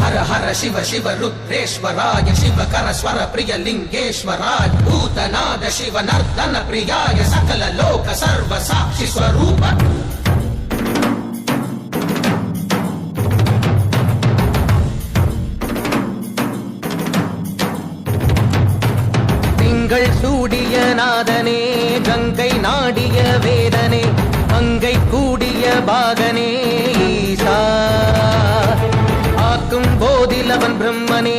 हर हर शिव शिव रुद्रेश्वराय शिव कर स्वर प्रिय लिंगेश्वराय भूतनाद शिव नर्दन प्रियाय सकल लोक सर्व साक्षि स्वरूप கூடிய ஈசா ஆக்கும் போதில் அவன் பிரம்மனே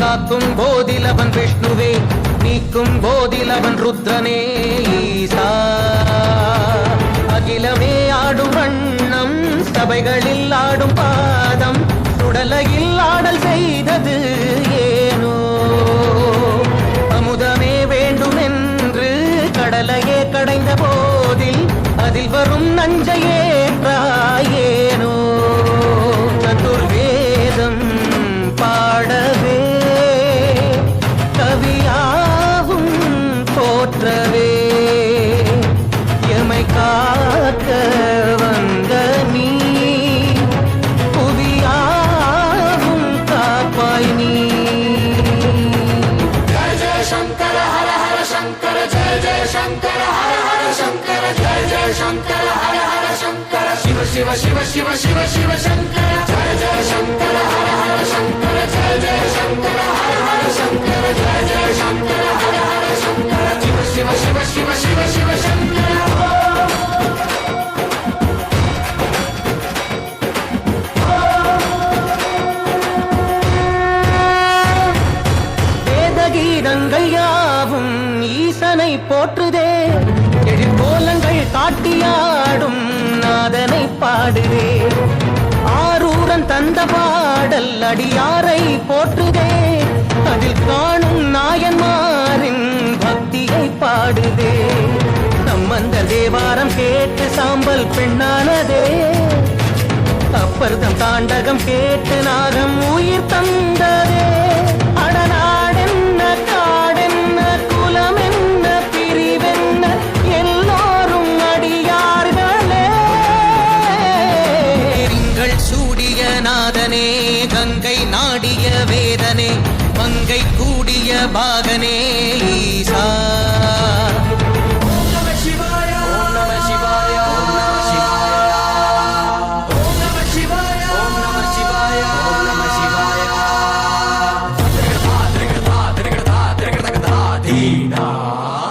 காக்கும் போதில் அவன் விஷ்ணுவே நீக்கும் போதில் அவன் ருத்ரனே ஈசா. அகிலமே ஆடும் வண்ணம் சபைகளில் ஆடும் பாதம் சுடலையில் ஆடல் செய்தது ஏனோ. அமுதமே வேண்டுமென்று கடலையே கடைந்த போதில் அதில் வரும் நஞ்சையே வேதகீதங்கள் யாவும் ஈசனை போற்றுதே. எழிற்கோலங்கள் காட்டியா பாடுதே ஆரூரன் தந்த பாடல் அடியாரை போற்றுதே. அதில் காணும் நாயன்மாரின் பக்தியை பாடுதே. சம்பந்த தேவாரம் கேட்டு சாம்பல் பெண்ணானதே. அப்பர்தம் தாண்டகம் கேட்டு நாகம் உயிர் தந்ததே மங்கை கூடிய பாகனே ஈசா. ஓம்